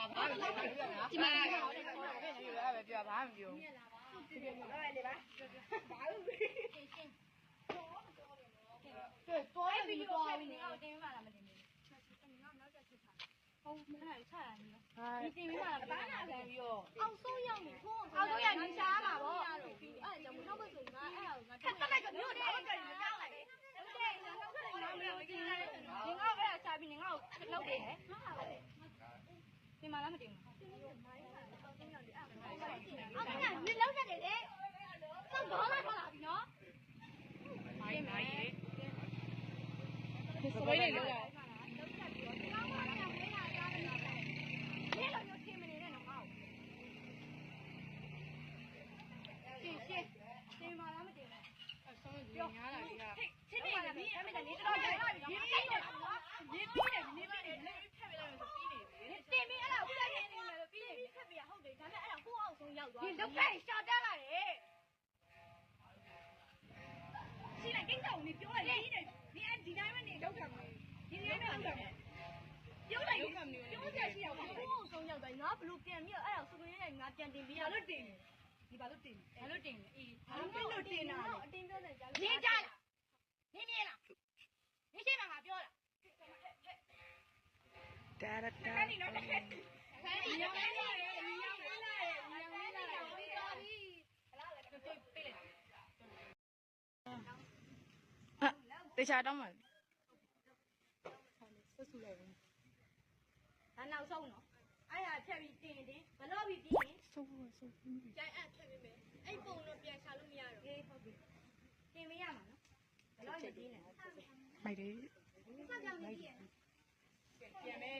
ဘာမှမပြောဘူးဒီမှာလည်းအဲ့ပဲပြောဘာမှမပြောဘူးကဲတော့ရပြီတော့ပြီနေတင်ပြီးမှလားမတင်ဘူးဟုတ်မလားချတာနေဟာဒီတင်ပြီးမှလားဘာနာလဲပြီးတော့အောင်ဆုံးရောက်နေထုံးအောက်ဆုံးရောက်နေရှားမှာပေါ့အဲ့ဒါကြောင့်မနောက်ဘက်ဆိုငါအဲ့ဒါကိုငါခက်တက်လိုက် တင်ပါလားမတင်ဘူးအော်ခင်ဗျာမြေလောက်ရတယ်လေတော့ဘောလာထွက်လာပြီနော်မိုင်းမိုင်းလေးဒီစပိုင်းလေးလောက်ရတင်ရှင်းတင်ပါလားမတင်ဘူးအဆုံးကြီးညားလာပြီကချင်းနေပြီအမေကလေးတော့ကြာပြီနော် ရောက်သွားဒီလောက်ကရှာတက်လာတယ်ရှိလိုက်ကိစ္စကိုနေပြောလိုက်ဒီနေဒီအဒီတိုင်းမနေလောက်တာမဟုတ်ဒီနေလောက်တာမဟုတ်ပြောလိုက်ပြောစရာရှိရပါဘူးဘုံဆုံးရောက်တယ်ငါဘလို့ပြန်ပြီးတော့အဲ့ဒါစုံရင်းနဲ့ငါပြန်တင်ပေးရလို့တင်ဒီဘာလို့တင်ဘာလို့တင်အေးဘာလို့တင်တာလဲအတင်းပြောတယ်ကြာလို့နေကြလားနေမြင်လားနေရှိမှာငါပြောလားဒါရတာခဏနေတော့ခဏနေတော့ တေချာတော့မှဒါနောက်ဆုံးနော်အဲ့ဒါဖြတ်ပြီးတင်တင်ဘလို့ပြီးပြီးရင်ဆိုးဆိုးကြိုင်အပ်ဖြတ်ပြီးမယ်အဲ့ပုံတော့ပြန်ရှာလို့မရတော့အေးဟုတ်ပြီတင်မရမှာနော်ဘလို့ပြီးပြီးနေမိုက်တယ်စကြောင်နေပြီပြန်မဲကဲဘာလို့